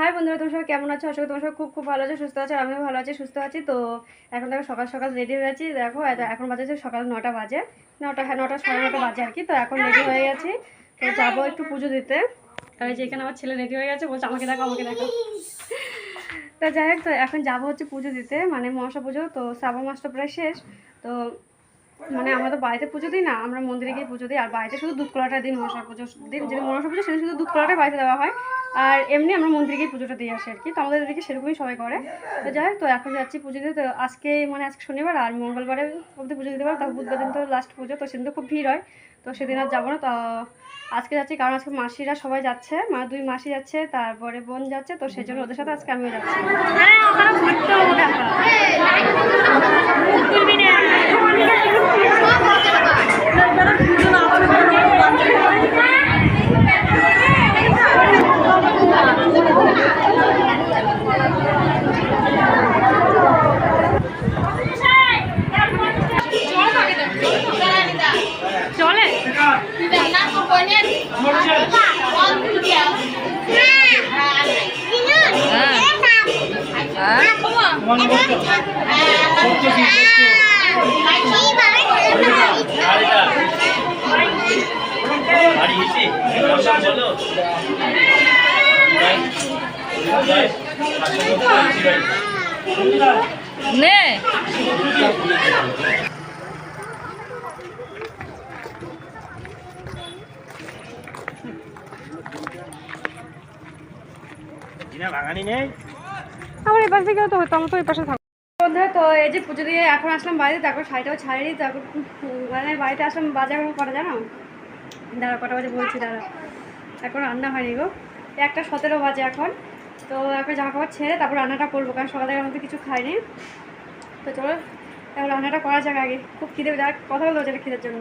High বন্ধুরা, তোমার কেমন আছো? করি তোমার সবাই খুব খুব ভালো আছে, সুস্থ আছে, আমিও ভালো আছি, সুস্থ আছি। তো এখন দেখো সকাল সকাল রেডি হয়ে আছি দেখো এখন বাজে সকাল নটা বাজে। নটা হ্যাঁ নটা, সাড়ে নটা বাজে আর কি। তো এখন রেডি হয়ে গেছি। তো যাব একটু পুজো দিতে। এই যে এখানে আমার ছেলে রেডি হয়ে গেছে, বলছে, আমাকে দেখো আমাকে দেখো। তো যাই হোক, তো এখন যাব হচ্ছে পুজো দিতে মানে মনসা পুজো। তো শ্রাবণ মাসটা প্রায় শেষ। তো মানে আমরা তো বাড়িতে পুজো দিই না, আমরা মন্দিরে গিয়ে পুজো দিই। আর বাড়িতে শুধু দুধ কলাটা দিন মনসা পুজো দিন। যেদিন মনসা পুজো, সেদিন শুধু দুধ কলাটাই বাড়িতে দেওয়া হয়। আর এমনি আমরা মন্দিরে পুজোটা দিয়ে আসি আর কি। তো আমাদের এদিকে সেরকমই সবাই করে। তো যাই তো এখন যাচ্ছি পুজো দিতে তো আজকে মানে আজকে শনিবার আর মঙ্গলবারে অবধি পুজো দিতে পারো তারপর বুধবার দিন তো লাস্ট পুজো, তো সেদিন তো খুব ভিড় হয়। তো সেদিন আর যাব না। তো আজকে যাচ্ছি কারণ আজকে মাসিরা সবাই যাচ্ছে। মা, দুই মাসি যাচ্ছে, তারপরে বোন যাচ্ছে। তো সেই জন্য ওদের সাথে আজকে আমিও যাচ্ছি। হ্যাঁ আমার এই পাশ থেকে তো হতো আমার তো এই পাশে থাকব বন্ধুরা তো এই যে পুজো দিয়ে এখন আসলাম বাড়িতে তারপর শাড়িটাও ছাড়িনি তারপর মানে বাড়িতে আসলাম বাজার এখন কটা জানো? দাঁড়া কটা বাজে বলছি দাঁড়া এখন রান্না হয়নি গো। একটা সতেরো বাজে এখন তো এখন জামা কাপড় ছেড়ে তারপর রান্নাটা করব কারণ সকালে মধ্যে কিছু খাইনি। তো চলো এখন রান্নাটা করা যাক আগে। খুব খিদে যাক কথা বলতে হচ্ছে খিদের জন্য।